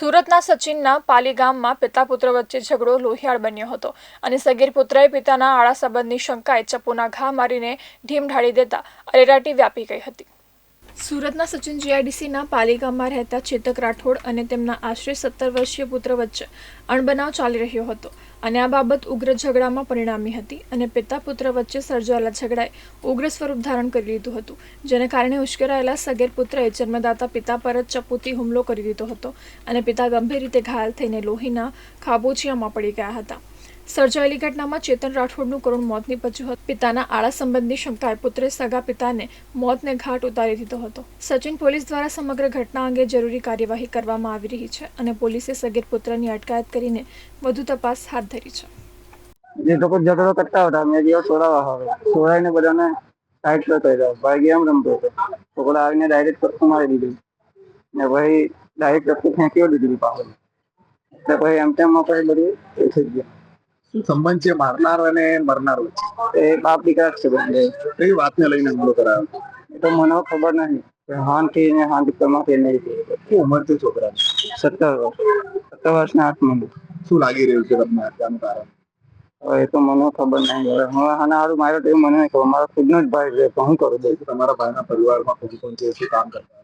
સુરતના સચિનના પાલી ગામમાં પિતા પુત્ર વચ્ચે ઝઘડો લોહિયાળ બન્યો હતો અને સગીર પુત્રએ પિતાના આળા સંબંધની શંકાએ ચપ્પુના ઘા મારીને ઢીમ ઢાળી દેતા અરેરાટી વ્યાપી ગઈ હતી. સુરતના સચિન જીઆઈડીસીના પાલિકામાં રહેતા ચેતક રાઠોડ અને તેમના આશરે સત્તર વર્ષીય પુત્ર વચ્ચે અણબનાવ ચાલી રહ્યો હતો અને આ બાબત ઉગ્ર ઝઘડામાં પરિણામી હતી અને પિતા પુત્ર વચ્ચે સર્જાયેલા ઝઘડાએ ઉગ્ર સ્વરૂપ ધારણ કરી લીધું હતું, જેને કારણે ઉશ્કેરાયેલા સગેર પુત્રએ જન્મદાતા પિતા પર જ ચપૂતી હુમલો કરી દીધો હતો અને પિતા ગંભીર રીતે ઘાયલ થઈને લોહીના ખાબોચિયામાં પડી ગયા હતા. સર્જાયેલી ઘટનામાં ચેતન રાઠોડનું કરુણ મોત નીપજ્યું હતું. પિતાના આળા સંબંધની શંકાએ પુત્રે સગા પિતાને મોતને ઘાટ ઉતારી દીધો હતો. સચિન પોલીસ દ્વારા સમગ્ર ઘટના અંગે જરૂરી કાર્યવાહી કરવામાં આવી રહી છે અને પોલીસે સગીર પુત્રની અટકાયત કરીને વધુ તપાસ હાથ ધરી છે. જે લોકો ઝઘડો કરતા હતા મેં જેવો છોડાવા હવે. છોડાઈને બધાને સાઈડ પર કર્યા ભાઈ ગેમ રમતો હતો. છોકરો આવીને ડાયરેક્ટ કટકો મારી દીધું. ને ભાઈ ડાયરેક્ટ કટકો ફેંકી દીધું પાછળ એટલે પછી એમ તેમ પછી બધું થઈ ગયું. શું સંબંધ છે મારનાર અને મરનાર. એ બાપ દીકરા છે બંને. કઈ વાતને લઈને હુમલો કરાયો? એ તો મને ખબર નહીં. કે હાનથી ને હાન દીકરામાંથી નહીં. શું ઉંમર છે છોકરા સત્તર વર્ષ. સત્તર વર્ષના હાથમાં શું લાગી રહ્યું છે તમને હત્યાનું કારણ? એ તો મને ખબર નહીં. હવે હું આના હારું માર્યો તો મને નહીં ખબર. મારો ખુદનો જ ભાઈ છે તો હું કરું દઈશ તમારા ભાઈના પરિવારમાં કોણ કોણ છે? શું કામ કરતા?